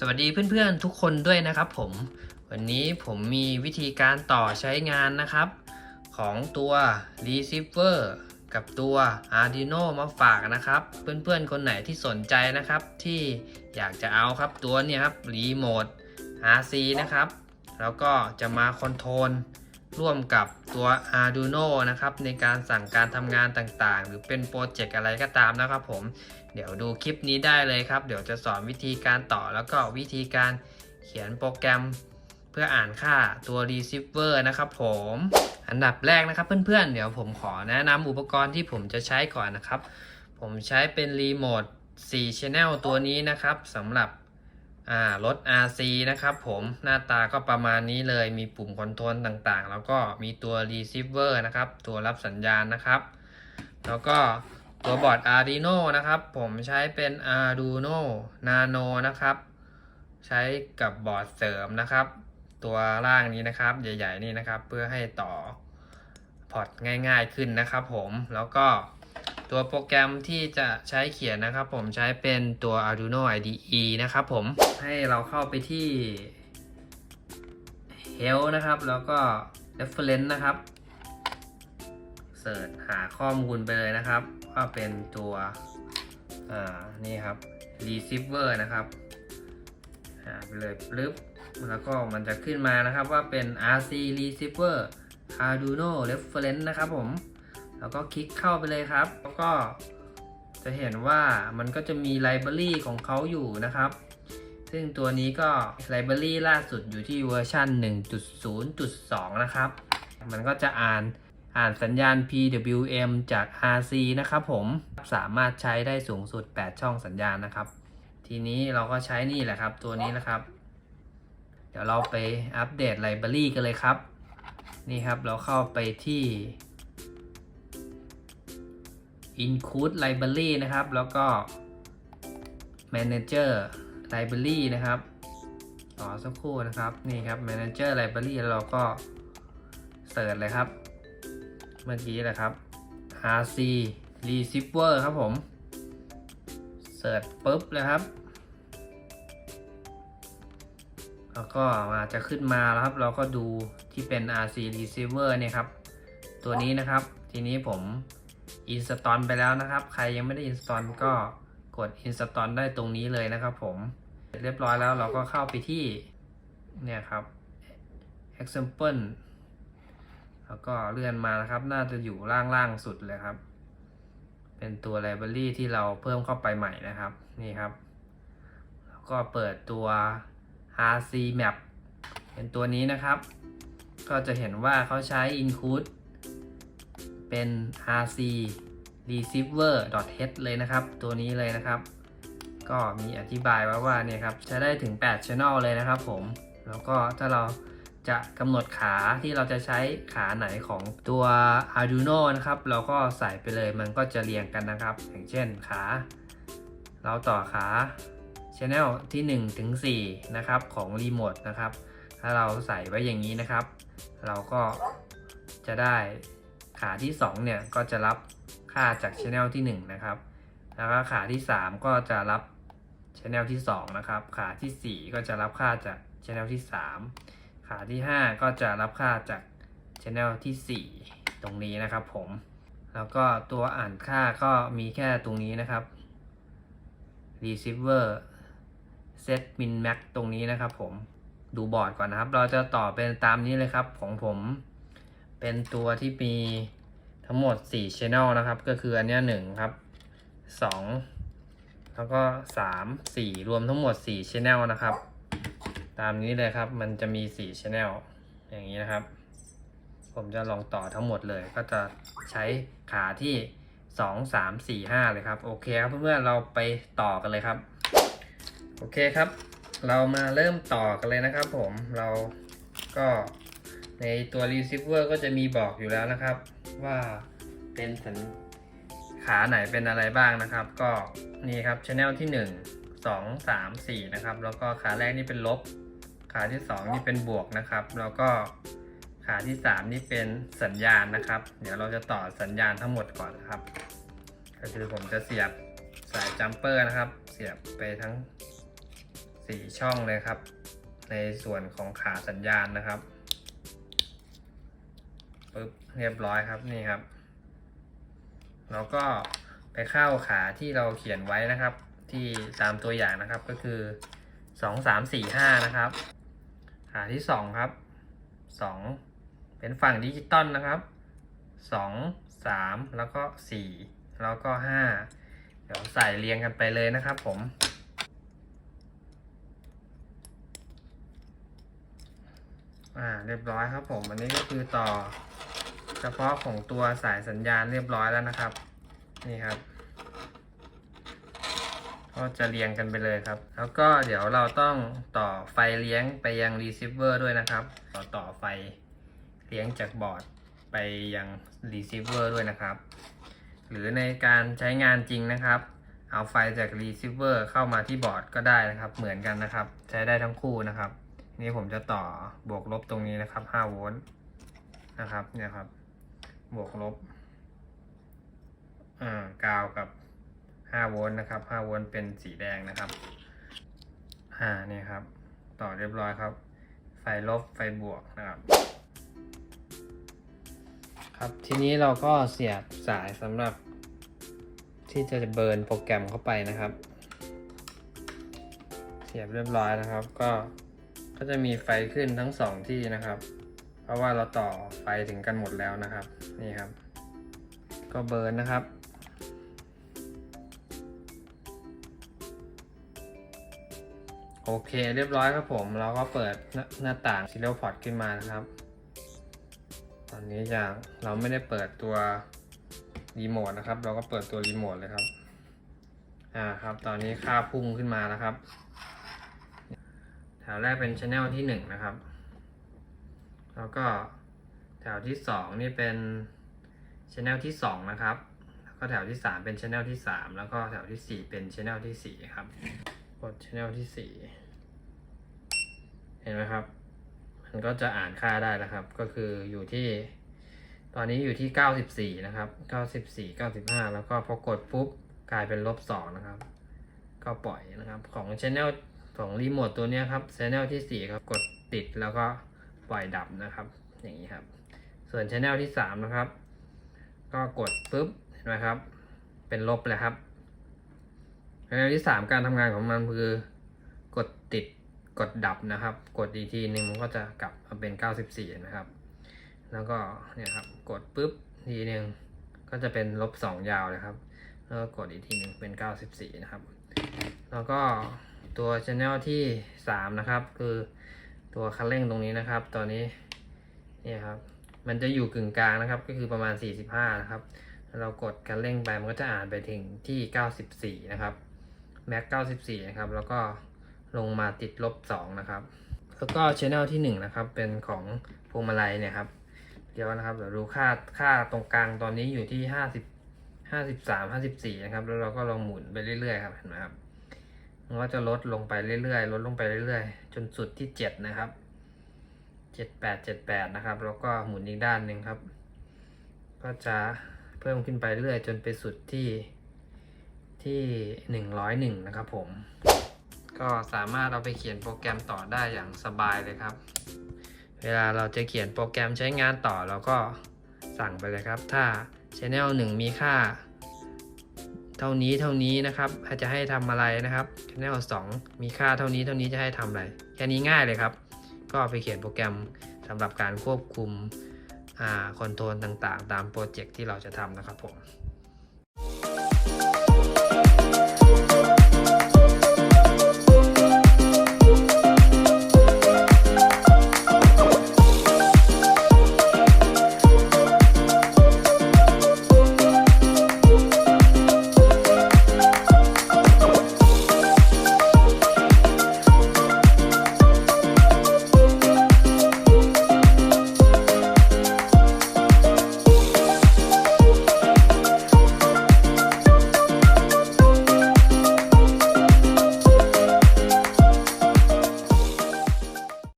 สวัสดีเพื่อนๆทุกคนด้วยนะครับผม วันนี้ผมมีวิธีการต่อใช้งานนะครับ ของตัว receiver กับตัว Arduino มาฝากนะครับ เพื่อนๆ คนไหนที่สนใจนะครับ ที่อยากจะเอาครับตัวเนี่ยครับรีโมท RC นะครับ แล้วก็จะมาคอนโทรล ร่วมกับตัว Arduino นะครับ ในการสั่งการทำงานต่างๆ หรือเป็นโปรเจกต์อะไรก็ตามนะครับผม เดี๋ยวดูคลิปนี้ได้เลยครับ เดี๋ยวจะสอนวิธีการต่อแล้วก็วิธีการเขียนโปรแกรมเพื่ออ่านค่าตัว receiver นะครับผม อันดับแรกนะครับเพื่อนๆ เดี๋ยวผมขอแนะนำอุปกรณ์ที่ผมจะใช้ก่อนนะครับ ผมใช้เป็นรีโมท4 Channel ตัวนี้นะครับสำหรับ อ่ารถ RC นะครับผมหน้าตาก็ประมาณนี้เลยมีปุ่มคอนโทรลต่างๆ แล้วก็มีตัว receiver นะครับ ตัวรับสัญญาณนะครับ แล้วก็ตัวบอร์ด Arduino นะครับ ผมใช้เป็น Arduino Nano นะครับ ใช้กับบอร์ดเสริมนะครับ ตัวล่างนี้นะครับ ใหญ่ ๆ นี่นะครับ เพื่อให้ต่อพอร์ตง่าย ๆ ขึ้นนะครับ ผมแล้วก็ ตัวโปรแกรมที่จะใช้เขียนนะครับผมใช้เป็นตัว Arduino IDE นะครับผมให้เราเข้าไปที่ Help นะครับ แล้วก็ Reference นะครับเสิร์ชหาข้อมูลไปเลยนะครับ ว่าเป็นตัวอ่านี่ครับ receiver นะครับหาไปเลยปึ๊บแล้วก็มันจะขึ้นมานะครับว่าเป็น RC receiver Arduino reference นะครับผม แล้วก็คลิกเข้าไปเลยครับ แล้วก็จะเห็นว่ามันก็จะมีไลบรารีของเขาอยู่นะครับ ซึ่งตัวนี้ก็ไลบรารีล่าสุดอยู่ที่เวอร์ชัน1.0.2 นะครับ มันก็จะอ่านอ่านสัญญาณ PWM จาก RC นะครับผมสามารถใช้ได้สูงสุด 8 ช่องสัญญาณนะครับ ทีนี้เราก็ใช้นี่แหละครับ ตัวนี้นะครับ เดี๋ยวเราไปอัปเดตไลบรารีกันเลยครับ นี่ครับเราเข้าไปที่ include library นะครับ แล้วก็ manager library นะครับรอสักครู่นะครับ นี่ครับ manager library แล้วเราก็เสิร์ชเลยครับ เมื่อกี้แหละครับ rc receiver ครับผมเสิร์ชปุ๊บเลยครับ แล้วก็มาจะขึ้นมาแล้วครับ เราก็ดูที่เป็น RC receiver เนี่ยครับ ตัวนี้นะครับ ทีนี้ผม install ไปแล้วนะครับ ใครยังไม่ได้ install ก็กด install ได้ตรงนี้เลยนะครับผมเสร็จเรียบร้อยแล้วเราก็เข้าไปที่เนี่ยครับ example แล้วก็เลื่อนมานะครับ น่าจะอยู่ล่างๆสุดเลยครับ เป็นตัว library ที่เราเพิ่มเข้าไปใหม่นะครับ นี่ครับ แล้วก็เปิดตัว RC Map เป็นตัวนี้นะครับ ก็จะเห็นว่าเขาใช้ include เป็น RC receiver h เลยนะครับ ตัวนี้เลยนะครับ ก็มีอธิบายไว้ว่าเนี่ยครับใช้ได้ถึง 8 channel เลยนะครับผม แล้วก็ถ้าเราจะกำหนดขาที่เราจะใช้ขาไหนของตัว Arduino นะครับ เราก็ใส่ไปเลยมันก็จะเรียงกันนะครับ อย่างเช่นขา เราต่อขา Channel ที่1ถึง4นะครับของรีโมทนะครับ ถ้าเราใส่ไว้อย่างนี้นะครับ เราก็จะได้ ขาที่ 2 เนี่ยก็จะรับค่าจาก Channel ที่ 1 นะครับ แล้วก็ขาที่ 3 ก็จะรับ Channel ที่ 2 นะครับ ขาที่ 4 ก็จะรับค่าจาก Channel ที่ 3 ขาที่ 5 ก็จะรับค่าจาก Channel ที่ 4 ตรงนี้นะครับผม แล้วก็ตัวอ่านค่าก็มีแค่ตรงนี้นะครับ receiver set min max ตรงนี้นะครับผมดูบอร์ดก่อนนะครับ เราจะต่อเป็นตามนี้เลยครับของผม เป็นตัวที่มีทั้งหมด4 channel นะครับ ก็คืออันนี้1ครับ 2 แล้วก็ 3 4 รวมทั้งหมด4 channel นะครับ ตามนี้เลยครับมันจะมี4 channel อย่างนี้นะครับ ผมจะลองต่อทั้งหมดเลย ก็จะใช้ขาที่ 2 3 4 5 เลยครับ โอเคครับเพื่อนๆเราไปต่อกันเลยครับ โอเคครับ เรามาเริ่มต่อกันเลยนะครับผมเราก็ ในตัว receiver ก็จะมีบอกอยู่แล้วนะครับ ว่าเป็นสัญขาไหนเป็นอะไรบ้างนะครับ ก็นี่ครับ channel ที่ 1 2 3 4 นะครับ แล้วก็ขาแรกนี่เป็นลบ ขาที่ 2 นี่เป็นบวกนะครับ แล้วก็ขาที่ 3 นี่เป็นสัญญาณนะครับ เดี๋ยวเราจะต่อสัญญาณทั้งหมดก่อนนะครับ ก็คือผมจะเสียบสายจัมเปอร์นะครับ เสียบไปทั้งสี่ช่องเลยครับ ในส่วนของขาสัญญาณนะครับ ปึ๊บเรียบร้อยครับนี่ครับ แล้วก็ไปเข้าขาที่เราเขียนไว้นะครับ ที่ตามตัวอย่างนะครับก็คือสองสามสี่ห้านะครับ ขาที่สองครับสองเป็นฝั่งดิจิตอลนะครับสองสามแล้วก็สี่แล้วก็ห้าเดี๋ยวใส่เรียงกันไปเลยนะครับผมอ่าเรียบร้อยครับผม อันนี้ก็คือต่อ พาะของตัวสายสัญญาณเรียบร้อยแล้วนะครับ นี่ครับ ก็จะเรียงกันไปเลยครับ แล้วก็เดี๋ยวเราต้องต่อไฟเลี้ยงไปยังรีเซิเวอร์ด้วยนะครับ ต่อต่อไฟเลี้ยงจากบอร์ดไปยังรีเซิเวอร์ด้วยนะครับ หรือในการใช้งานจริงนะครับ เอาไฟจากรีเซิเวอร์เข้ามาที่บอร์ดก็ได้นะครับ เหมือนกันนะครับ ใช้ได้ทั้งคู่นะครับนี่ผมจะต่อบวกลบตรงนี้นะครับ5โวลต์นะครับเนี่ยครับ บวกลบอ่ากาวกับ 5 โวลต์นะครับ 5 โวลต์เป็นสีแดงนะครับอ่านี่ครับ ต่อเรียบร้อยครับ ไฟลบไฟบวกนะครับ ครับทีนี้เราก็เสียบสายสำหรับ ที่จะเบิร์นโปรแกรมเข้าไปนะครับ เสียบเรียบร้อยนะครับ ก็ก็จะมีไฟขึ้นทั้งสองที่นะครับ เพราะว่าเราต่อไฟถึงกันหมดแล้วนะครับ นี่ครับ ก็เบิร์นนะครับ โอเคเรียบร้อยครับผม เราก็เปิดหน้าหนาต่าง Serial Port ขึ้นมานะครับ ตอนนี้อย่างเราไม่ได้เปิดตัวรีโมทนะครับ เราก็เปิดตัวรีโมทเลยครับอ่าครับ ตอนนี้ค่าพุ่งขึ้นมานะครับ แถวแรกเป็นช anel ที่หนึ่งนะครับ แล้วก็ ถวที่สองนี่เป็นช anel ที่สองนะครับ แล้วก็แถวที่สามเป็นช anel ที่สามแล้วก็แถวที่สี่เป็นช anel ที่สี่ครับกดช anel ที่สี่เห็นไหมครับ มันก็จะอ่านค่าได้แล้วครับ ก็คืออยู่ที่ตอนนี้อยู่ที่เก้าสิบสี่นะครับเก้าสิบสี่เก้าสิบห้าแล้วก็พอกดปุ๊บกลายเป็นลบสองนะครับ ก็ปล่อยนะครับ ของช anel ของรีโมทตัวนี้ครับช anel ที่สี่ครับ กดติดแล้วก็ปล่อยดับนะครับ อย่างนี้ครับ ส่วนช anel ที่สามนะครับ ก็กดปุ๊บเห็นไหมครับ เป็นลบเลยครับช anel ที่สามการทำงานของมันคือกดติดกดดับนะครับ กดอีกทีหนึ่งมันก็จะกลับมาเป็น 94 นะครับ แล้วก็เนี่ยครับกดปุ๊บทีหนึ่งก็จะเป็นลบสองยาวเลยครับแล้วก็กดอีกทีหนึ่งเป็น 94 นะครับ แล้วก็ตัวช anel ที่ 3 นะครับ คือตัวคันเร่งตรงนี้นะครับ ตอนนี้เนี่ยครับ มันจะอยู่กึ่งกลางนะครับ ก็คือประมาณ 45 นะครับ เรากดคันเร่งไปมันก็จะอ่านไปถึงที่ 94 นะครับ แม็ก 94 นะครับ แล้วก็ลงมาติดลบ 2 นะครับ แล้วก็ช anel ที่ 1 นะครับ เป็นของพวงมาลัยเนี่ยครับ เดี๋ยวนะครับ เดี๋ยวดูค่าค่าตรงกลางตอนนี้อยู่ที่ 50 53 54 นะครับ แล้วเราก็ลองหมุนไปเรื่อยๆครับ เห็นไหมครับ มันก็จะลดลงไปเรื่อยๆ ลดลงไปเรื่อยๆ จนสุดที่ 7 นะครับ 78 78นะครับ แล้วก็หมุนอีกด้านหนึ่งครับ ก็จะเพิ่มขึ้นไปเรื่อยจนไปสุดที่ที่101นะครับผม ก็สามารถเอาไปเขียนโปรแกรมต่อได้อย่างสบายเลยครับ เวลาเราจะเขียนโปรแกรมใช้งานต่อเราก็สั่งไปเลยครับ ถ้า Channel 1 มีค่า เท่านี้เท่านี้นะครับจะให้ทำอะไรนะครับ Channel 2 มีค่าเท่านี้เท่านี้จะให้ทำอะไร แค่นี้ง่ายเลยครับ ก็ไปเขียนโปรแกรมสำหรับการควบคุมคอนโทรลต่างๆ ตามโปรเจกต์ที่เราจะทำนะครับผม